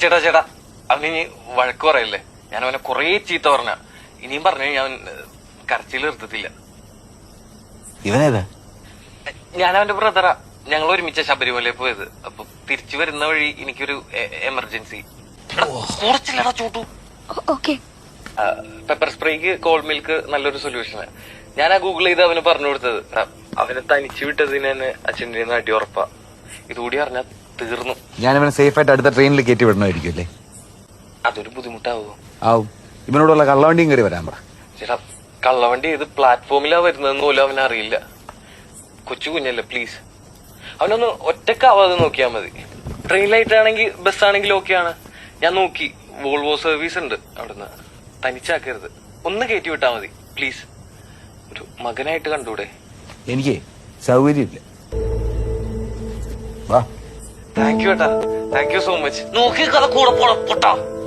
ചേട്ടാ ചേട്ടാ ഇനി വഴക്ക് പറയല്ലേ? ഞാൻ അവനെ കുറേ ചീത്ത പറഞ്ഞ. ഇനിയും പറഞ്ഞു ഞാൻ കരച്ചിൽ നിർത്തത്തില്ല. ഇവനേതാ? ഞാൻ അവന്റെ ബ്രദറാ. ഞങ്ങൾ ഒരുമിച്ച ശബരിമലയിൽ പോയത്. അപ്പൊ തിരിച്ചു വരുന്ന വഴി എനിക്കൊരു എമർജൻസി. കുറച്ചില്ലടാ ചൂട്ടു. ഓക്കെ. പെപ്പർ സ്പ്രേക്ക് കോൾ മിൽക്ക് നല്ലൊരു സൊല്യൂഷന്. ഞാൻ ആ ഗൂഗിൾ ചെയ്ത് അവന് പറഞ്ഞു കൊടുത്തത്. അവനെ തനിച്ചു വിട്ടതിന് തന്നെ അച്ഛന്റെ അടി ഉറപ്പാ. ഇതുകൂടി അറിഞ്ഞാൽ തീർന്നു. ഞാനിവനെ സേഫ് ആയിട്ട് അടുത്ത ട്രെയിനിൽ കയറ്റി വിടണമായിരിക്കും അല്ലേ? അതൊരു ബുദ്ധിമുട്ടാവോ? ആവും. ഇവനോടുള്ള കള്ളവണ്ടിയും കയറി വരാൻ പറ. ചേട്ടാ കള്ളവണ്ടി ഏത് പ്ലാറ്റ്ഫോമിലാ വരുന്നതെന്ന് പോലും അവൻ അറിയില്ല. കൊച്ചു കുഞ്ഞല്ലേ പ്ലീസ് അവനൊന്ന് ഒറ്റക്കാവാതെ നോക്കിയാ മതി. ട്രെയിനിലായിട്ടാണെങ്കിൽ ബസ്സാണെങ്കിലും ഓക്കെയാണ്. ഞാൻ നോക്കി വോൾവോ സർവീസ് ഉണ്ട് അവിടുന്ന്. തനിച്ചാക്കരുത്. ഒന്ന് കയറ്റി വിട്ടാ മതി പ്ലീസ് ഒരു മകനായിട്ട് കണ്ടൂടെ? എനിക്ക് സൗകര്യമില്ല. താങ്ക് യു ഏട്ടാ. താങ്ക് യു സോ മച്ച് നോക്കി കഥ കൂടെ പോടാ പൊട്ടാ.